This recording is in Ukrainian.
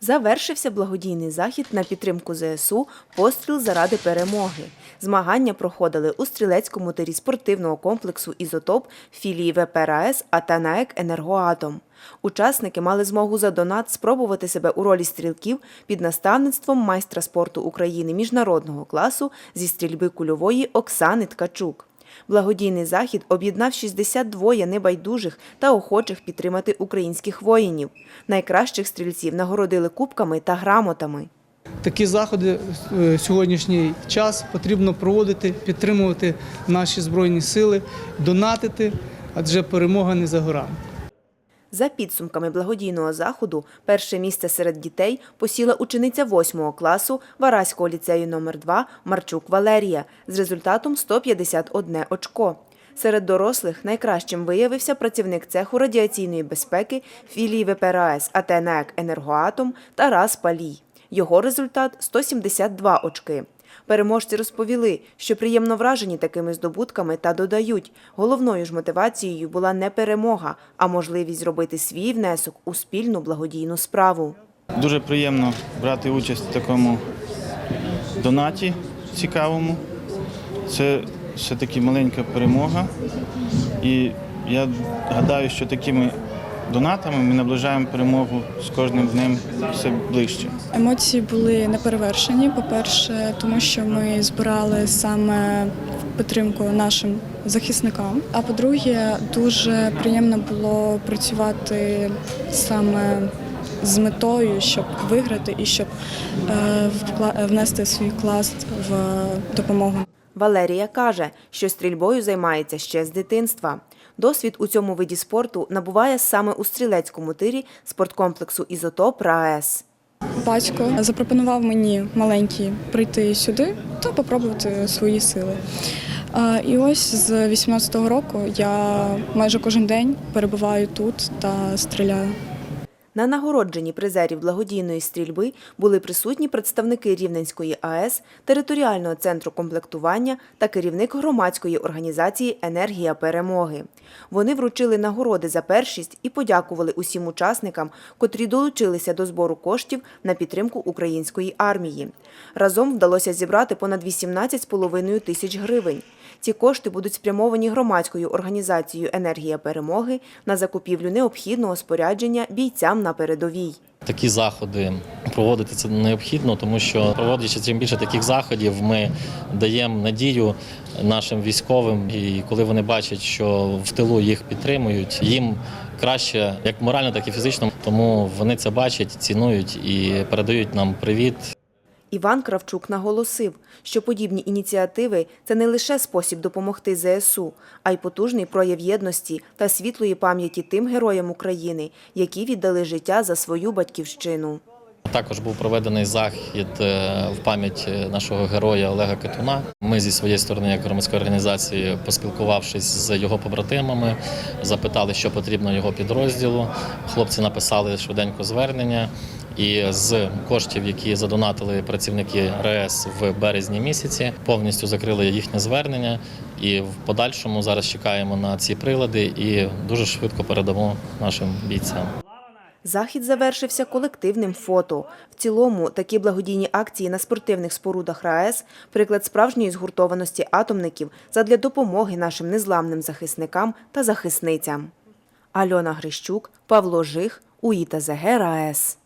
Завершився благодійний захід на підтримку ЗСУ Постріл заради перемоги. Змагання проходили у стрілецькому тирі спортивного комплексу Ізотоп філії ВПРАЕС Атанаек Енергоатом. Учасники мали змогу за донат спробувати себе у ролі стрілків під наставництвом майстра спорту України міжнародного класу зі стрільби кульової Оксани Ткачук. Благодійний захід об'єднав 62 небайдужих та охочих підтримати українських воїнів. Найкращих стрільців нагородили кубками та грамотами. Такі заходи е, в сьогоднішній час потрібно проводити, підтримувати наші збройні сили, донатити, адже перемога не за горами. За підсумками благодійного заходу, перше місце серед дітей посіла учениця 8 класу Вараського ліцею номер 2 Марчук Валерія з результатом 151 очко. Серед дорослих найкращим виявився працівник цеху радіаційної безпеки філії ВПРАЕС АТНЕК Енергоатом Тарас Палій. Його результат 172 очки. Переможці розповіли, що приємно вражені такими здобутками та додають, головною ж мотивацією була не перемога, а можливість зробити свій внесок у спільну благодійну справу. Дуже приємно брати участь в такому донаті цікавому. Це все-таки маленька перемога. І я гадаю, що такими донатами ми наближаємо перемогу з кожним днем все ближче. Емоції були неперевершені. По-перше, тому що ми збирали саме підтримку нашим захисникам. А по-друге, дуже приємно було працювати саме з метою, щоб виграти і щоб е, внести свій клас в допомогу Валерія каже, що стрільбою займається ще з дитинства. Досвід у цьому виді спорту набуває саме у стрілецькому тирі спорткомплексу Ізотоп РаЕС. Батько запропонував мені маленький прийти сюди та попробувати свої сили. І ось з 18-го року я майже кожен день перебуваю тут та стріляю. На нагородженні призерів благодійної стрільби були присутні представники Рівненської АЕС, територіального центру комплектування та керівник громадської організації Енергія перемоги. Вони вручили нагороди за першість і подякували усім учасникам, котрі долучилися до збору коштів на підтримку української армії. Разом вдалося зібрати понад 18,5 тисяч гривень. Ці кошти будуть спрямовані громадською організацією Енергія перемоги на закупівлю необхідного спорядження бійцям на передовій. Такі заходи проводити це необхідно, тому що проводячи чим більше таких заходів, ми даємо надію нашим військовим, і коли вони бачать, що в тилу їх підтримують, їм краще як морально, так і фізично. Тому вони це бачать, цінують і передають нам привіт. Іван Кравчук наголосив, що подібні ініціативи це не лише спосіб допомогти ЗСУ, а й потужний прояв єдності та світлої пам'яті тим героям України, які віддали життя за свою батьківщину. Також був проведений захід е, в пам'ять нашого героя Олега Катуна. Ми зі своєї сторони, як громадської організації, поспілкувавшись з його побратимами, запитали, що потрібно його підрозділу. Хлопці написали швиденько звернення. І з коштів, які задонатили працівники РЕС в березні місяці, повністю закрили їхнє звернення. І в подальшому зараз чекаємо на ці прилади і дуже швидко передамо нашим бійцям. Захід завершився колективним фото. В цілому такі благодійні акції на спортивних спорудах РаЕС – приклад справжньої згуртованості атомників задля допомоги нашим незламним захисникам та захисницям. Альона Грищук, Павло Жих, УІТА ЗГ РаЕС.